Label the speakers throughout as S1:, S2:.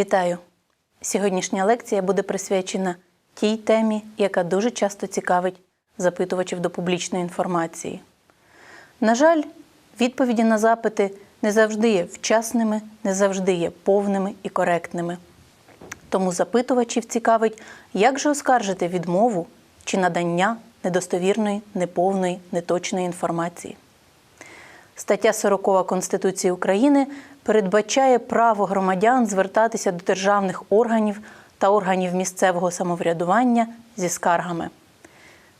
S1: Вітаю! Сьогоднішня лекція буде присвячена тій темі, яка дуже часто цікавить запитувачів до публічної інформації. На жаль, відповіді на запити не завжди є вчасними, не завжди є повними і коректними. Тому запитувачів цікавить, як же оскаржити відмову чи надання недостовірної, неповної, неточної інформації. Стаття 40 Конституції України передбачає право громадян звертатися до державних органів та органів місцевого самоврядування зі скаргами.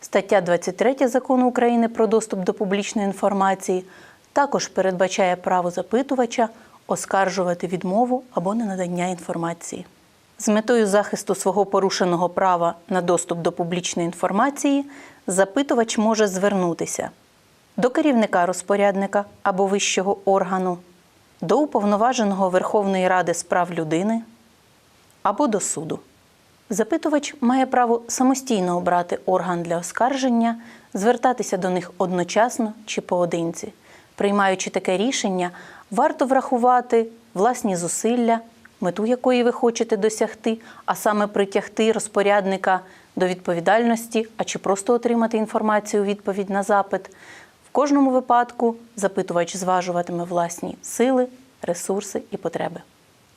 S1: Стаття 23 Закону України про доступ до публічної інформації також передбачає право запитувача оскаржувати відмову або ненадання інформації. З метою захисту свого порушеного права на доступ до публічної інформації запитувач може звернутися до керівника розпорядника або вищого органу, до уповноваженого Верховної Ради з прав людини або до суду. Запитувач має право самостійно обрати орган для оскарження, звертатися до них одночасно чи поодинці. Приймаючи таке рішення, варто врахувати власні зусилля, мету якої ви хочете досягти, а саме притягти розпорядника до відповідальності, а чи просто отримати інформацію у відповідь на запит. В кожному випадку запитувач зважуватиме власні сили, ресурси і потреби.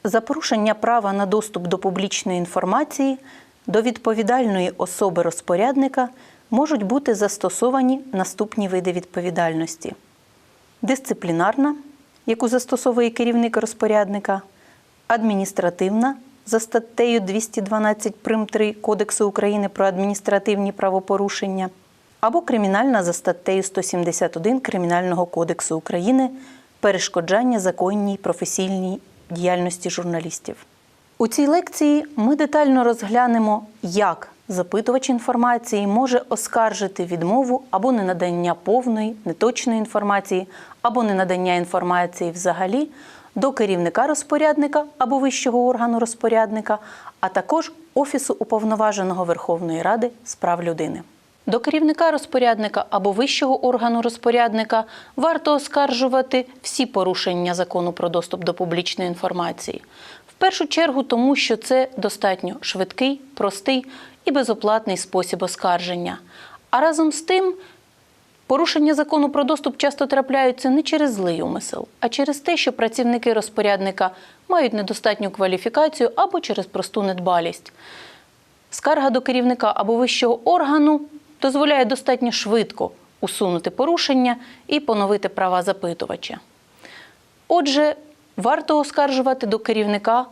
S1: За порушення права на доступ до публічної інформації до відповідальної особи розпорядника можуть бути застосовані наступні види відповідальності: дисциплінарна, яку застосовує керівник розпорядника, адміністративна за статтею 212 прим 3 Кодексу України про адміністративні правопорушення, або кримінальна за статтею 171 Кримінального кодексу України перешкоджання законній професійній діяльності журналістів. У цій лекції ми детально розглянемо, як запитувач інформації може оскаржити відмову або ненадання повної, неточної інформації, або ненадання інформації взагалі до керівника розпорядника або вищого органу розпорядника, а також Офісу уповноваженого Верховної Ради з прав людини. До керівника розпорядника або вищого органу розпорядника варто оскаржувати всі порушення закону про доступ до публічної інформації. В першу чергу, тому що це достатньо швидкий, простий і безоплатний спосіб оскарження. А разом з тим, порушення закону про доступ часто трапляються не через злий умисел, а через те, що працівники розпорядника мають недостатню кваліфікацію або через просту недбалість. Скарга до керівника або вищого органу дозволяє достатньо швидко усунути порушення і поновити права запитувача. Отже, варто оскаржувати до керівника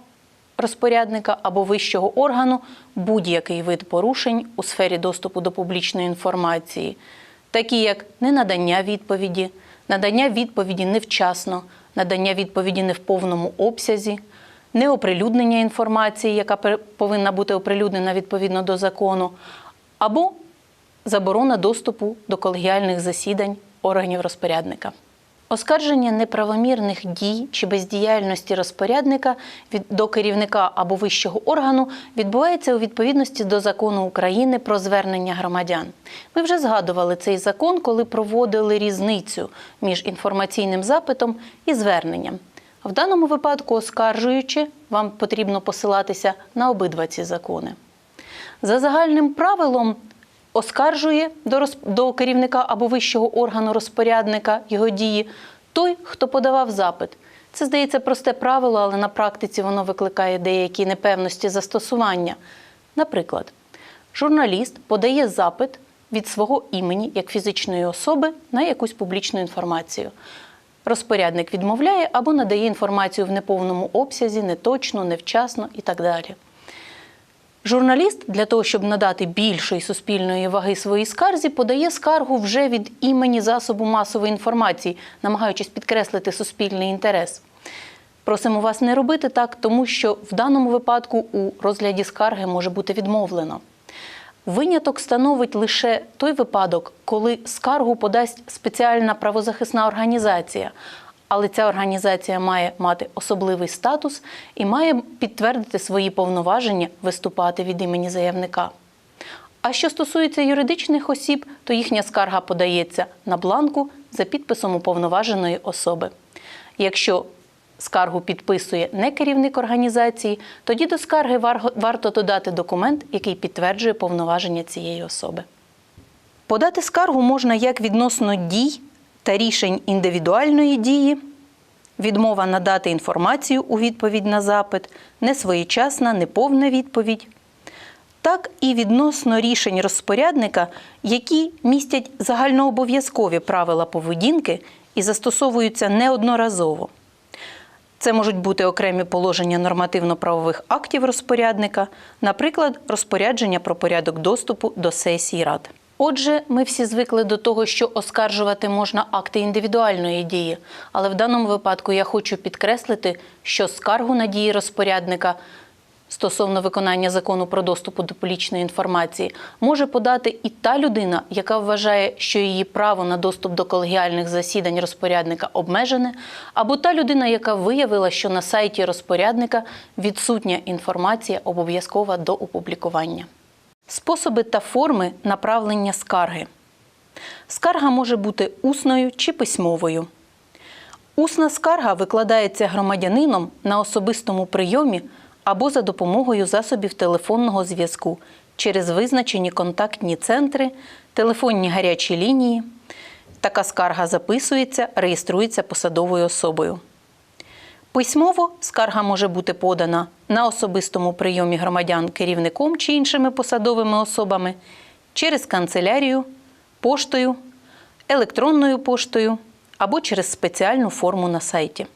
S1: розпорядника або вищого органу будь-який вид порушень у сфері доступу до публічної інформації, такі як ненадання відповіді, надання відповіді невчасно, надання відповіді не в повному обсязі, неоприлюднення інформації, яка повинна бути оприлюднена відповідно до закону, або заборона доступу до колегіальних засідань органів розпорядника. Оскарження неправомірних дій чи бездіяльності розпорядника від до керівника або вищого органу відбувається у відповідності до закону України про звернення громадян. Ми вже згадували цей закон, коли проводили різницю між інформаційним запитом і зверненням. В даному випадку, оскаржуючи, вам потрібно посилатися на обидва ці закони. За загальним правилом оскаржує до роз... до керівника або вищого органу розпорядника його дії той, хто подавав запит. Це здається просте правило, але на практиці воно викликає деякі непевності застосування. Наприклад, журналіст подає запит від свого імені як фізичної особи на якусь публічну інформацію. Розпорядник відмовляє або надає інформацію в неповному обсязі, неточно, невчасно і так далі. Журналіст для того, щоб надати більшої суспільної ваги своїй скарзі, подає скаргу вже від імені засобу масової інформації, намагаючись підкреслити суспільний інтерес. Просимо вас не робити так, тому що в даному випадку у розгляді скарги може бути відмовлено. Виняток становить лише той випадок, коли скаргу подасть спеціальна правозахисна організація, але ця організація має мати особливий статус і має підтвердити свої повноваження виступати від імені заявника. А що стосується юридичних осіб, то їхня скарга подається на бланку за підписом уповноваженої особи. Якщо скаргу підписує не керівник організації, тоді до скарги варто додати документ, який підтверджує повноваження цієї особи. Подати скаргу можна як відносно дій та рішень індивідуальної дії, відмова надати інформацію у відповідь на запит, несвоєчасна, неповна відповідь, так і відносно рішень розпорядника, які містять загальнообов'язкові правила поведінки і застосовуються неодноразово. Це можуть бути окремі положення нормативно-правових актів розпорядника, наприклад, розпорядження про порядок доступу до сесії рад. Отже, ми всі звикли до того, що оскаржувати можна акти індивідуальної дії, але в даному випадку я хочу підкреслити, що скаргу на дії розпорядника стосовно виконання закону про доступ до публічної інформації може подати і та людина, яка вважає, що її право на доступ до колегіальних засідань розпорядника обмежене, або та людина, яка виявила, що на сайті розпорядника відсутня інформація обов'язкова до опублікування. Способи та форми направлення скарги. Скарга може бути усною чи письмовою. Усна скарга викладається громадянином на особистому прийомі або за допомогою засобів телефонного зв'язку через визначені контактні центри, телефонні гарячі лінії. Така скарга записується, реєструється посадовою особою. Письмово скарга може бути подана на особистому прийомі громадян керівником чи іншими посадовими особами через канцелярію, поштою, електронною поштою або через спеціальну форму на сайті.